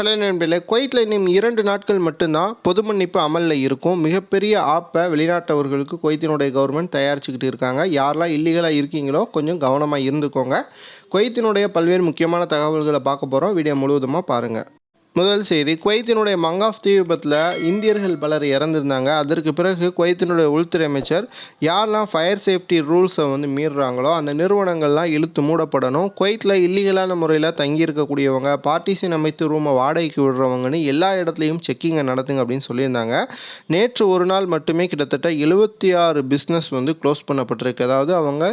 Hello நண்பர்களே குவைத்தில் இன்னும் இரண்டு நாட்கள் மட்டும்தான் பொது மன்னிப்பு அமலில் இருக்கும். மிகப்பெரிய ஆப்பை வெளிநாட்டவர்களுக்கு குவைத்தினுடைய கவர்மெண்ட் தயாரிச்சுக்கிட்டு இருக்காங்க. யாரெல்லாம் இல்லீகலாக இருக்கீங்களோ கொஞ்சம் கவனமாக இருந்துக்கோங்க. குவைத்தினுடைய பல்வேறு முக்கியமான தகவல்களை பார்க்க போகிறோம் வீடியோ முழுவதுமாக பாருங்கள் முதல் செய்தி குவைத்தினுடைய மங்காஃப் தீ விபத்தில் இந்தியர்கள் பலர் இறந்திருந்தாங்க. அதற்கு பிறகு குவைத்தினுடைய உள்துறை அமைச்சர் யாரெல்லாம் ஃபயர் சேஃப்டி ரூல்ஸை வந்து மீறுறாங்களோ அந்த நிறுவனங்கள்லாம் இழுத்து மூடப்படணும். குவைத்தில் இல்லீகலான முறையில் தங்கியிருக்கக்கூடியவங்க பார்ட்டிஷன் அமைத்து ரூமை வாடகைக்கு விடுறவங்கன்னு எல்லா இடத்துலையும் செக்கிங்கை நடத்துங்க அப்படின்னு சொல்லியிருந்தாங்க. நேற்று ஒரு நாள் மட்டுமே கிட்டத்தட்ட எழுபத்தி ஆறு பிஸ்னஸ் வந்து க்ளோஸ் பண்ணப்பட்டிருக்கு. அதாவது அவங்க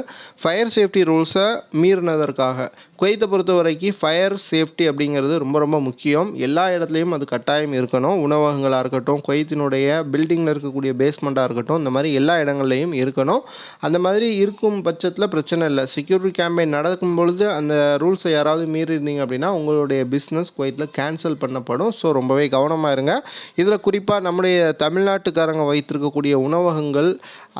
ஃபயர் சேஃப்டி ரூல்ஸை மீறினதற்காக. குவைத்தை பொறுத்த வரைக்கும் ஃபயர் சேஃப்டி அப்படிங்கிறது ரொம்ப ரொம்ப முக்கியம். எல்லா இடத்துலையும் அது கட்டாயம் இருக்கணும். உணவகங்களாக இருக்கட்டும் குவைத்தினுடைய பில்டிங்கில் இருக்கக்கூடிய பேஸ்மெண்ட்டாக இருக்கட்டும் இந்த மாதிரி எல்லா இடங்கள்லையும் இருக்கணும். அந்த மாதிரி இருக்கும் பட்சத்தில் பிரச்சனை இல்லை. செக்யூரிட்டி கேம்பெயின் நடக்கும் பொழுது அந்த ரூல்ஸை யாராவது மீறிருந்தீங்க அப்படின்னா உங்களுடைய பிஸ்னஸ் குவைத்தில் கேன்சல் பண்ணப்படும். ஸோ ரொம்பவே கவனமாக இருங்க. இதில் குறிப்பாக நம்முடைய தமிழ்நாட்டுக்காரங்க வைத்திருக்கக்கூடிய உணவகங்கள்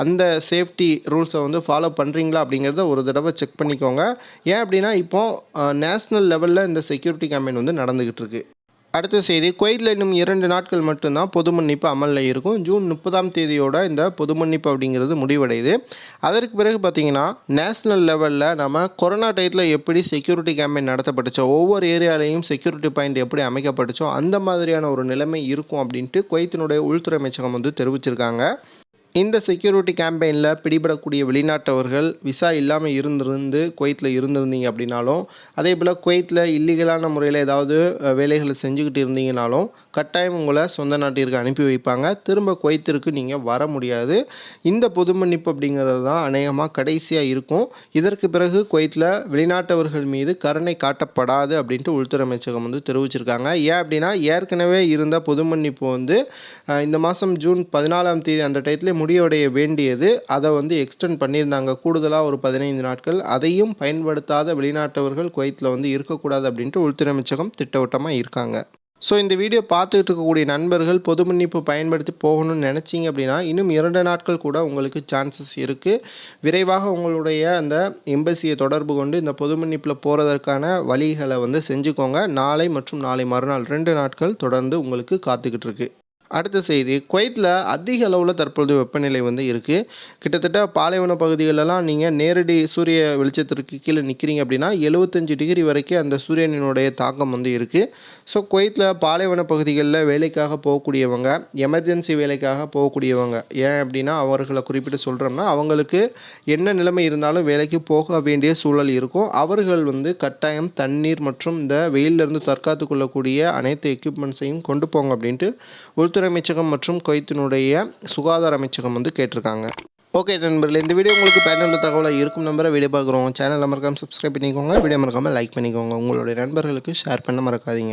அந்த சேஃப்டி ரூல்ஸை வந்து ஃபாலோ பண்ணுறீங்களா அப்படிங்கிறத ஒரு தடவை செக் பண்ணிக்கோங்க. ஏன் அப்படின்னா இப்போது நேஷ்னல் லெவலில் இந்த செக்யூரிட்டி கேம்பெயின் வந்து நடந்துக்கிட்டு இருக்கு. அடுத்த செய்தி குவைத்தில் இன்னும் இரண்டு நாட்கள் மட்டும்தான் பொது மன்னிப்பு அமலில் இருக்கும். ஜூன் முப்பதாம் தேதியோட இந்த பொது மன்னிப்பு அப்படிங்கிறது முடிவடையுது. அதற்கு பிறகு பார்த்தீங்கன்னா நேஷ்னல் லெவலில் நம்ம கொரோனா டயத்தில் எப்படி செக்யூரிட்டி கேம்பெயின் நடத்தப்பட்டுச்சோ ஒவ்வொரு ஏரியாலையும் செக்யூரிட்டி பாயிண்ட் எப்படி அமைக்கப்பட்டுச்சோ அந்த மாதிரியான ஒரு நிலைமை இருக்கும் அப்படின்ட்டு குவைத்தினுடைய உள்துறை அமைச்சகம் வந்து தெரிவிச்சிருக்காங்க. இந்த செக்யூரிட்டி கேம்பெயினில் பிடிபடக்கூடிய வெளிநாட்டவர்கள் விசா இல்லாமல் இருந்திருந்து குவைத்தில் இருந்திருந்தீங்க அப்படின்னாலும் அதே போல் குவைத்தில் இல்லீகலான முறையில் ஏதாவது வேலைகளை செஞ்சுக்கிட்டு இருந்தீங்கனாலும் கட்டாயம் உங்களை சொந்த நாட்டிற்கு அனுப்பி வைப்பாங்க. திரும்ப குவைத்திற்கு நீங்கள் வர முடியாது. இந்த பொது மன்னிப்பு அப்படிங்கிறது தான் அநேகமாக கடைசியாக இருக்கும். இதற்கு பிறகு குவைத்தில் வெளிநாட்டவர்கள் மீது கருணை காட்டப்படாது அப்படின்ட்டு உள்துறை அமைச்சகம் வந்து தெரிவிச்சிருக்காங்க. ஏன் அப்படின்னா ஏற்கனவே இருந்த பொது மன்னிப்பு வந்து இந்த மாதம் ஜூன் பதினாலாம் தேதி அந்த டயத்துலேயே முடிவடைய வேண்டியது. அதை வந்து எக்ஸ்டெண்ட் பண்ணியிருந்தாங்க. கூடுதலாக ஒரு பதினைந்து நாட்கள். அதையும் பயன்படுத்தாத வெளிநாட்டவர்கள் குவைத்தில் வந்து இருக்கக்கூடாது அப்படின்ட்டு உள்துறை அமைச்சகம் திட்டவட்டமாக இருக்காங்க. ஸோ இந்த வீடியோ பார்த்துக்கிட்டு இருக்கக்கூடிய நண்பர்கள் பொது மன்னிப்பு பயன்படுத்தி போகணும்னு நினச்சிங்க அப்படின்னா இன்னும் இரண்டு நாட்கள் கூட உங்களுக்கு சான்சஸ் இருக்குது விரைவாக உங்களுடைய அந்த எம்பசியை தொடர்பு கொண்டு இந்த பொது மன்னிப்பில் போகிறதற்கான வழிகளை வந்து செஞ்சுக்கோங்க. நாளை மற்றும் நாளை மறுநாள் ரெண்டு நாட்கள் தொடர்ந்து உங்களுக்கு காத்துக்கிட்டு இருக்கு. அடுத்த செய்தி குவைத்தில் அதிக அளவில் தற்பொழுது வெப்பநிலை வந்து இருக்குது கிட்டத்தட்ட பாலைவன பகுதிகளெல்லாம் நீங்கள் நேரடி சூரிய வெளிச்சத்திற்கு கீழே நிற்கிறீங்க அப்படின்னா எழுபத்தஞ்சு டிகிரி வரைக்கும் அந்த சூரியனினுடைய தாக்கம் வந்து இருக்குது ஸோ குவைத்தில் பாலைவன பகுதிகளில் வேலைக்காக போகக்கூடியவங்க எமர்ஜென்சி வேலைக்காக போகக்கூடியவங்க ஏன் அப்படின்னா அவர்களை குறிப்பிட்டு சொல்கிறோம்னா அவங்களுக்கு என்ன நிலைமை இருந்தாலும் வேலைக்கு போக வேண்டிய சூழல் இருக்கும். அவர்கள் வந்து கட்டாயம் தண்ணீர் மற்றும் இந்த வெயிலிருந்து தற்காத்து கொள்ளக்கூடிய அனைத்து எக்யூப்மெண்ட்ஸையும் கொண்டு போங்க அப்படின்ட்டு உள்துறை அமைச்சகம் மற்றும் குவைத்தினுடைய சுகாதார அமைச்சகம் வந்து கேட்டிருக்காங்க. ஓகே நண்பர்களே இந்த வீடியோ உங்களுக்கு பயனுள்ள தகவலாக இருக்கும் நம்பரை வீடியோ பார்க்குறோம் சேனலை மறக்காமல் சப்ஸ்கிரைப் பண்ணிக்கோங்க. வீடியோ மறக்காமல் லைக் பண்ணிக்கோங்க. உங்களுடைய நண்பர்களுக்கு ஷேர் பண்ண மறக்காதீங்க.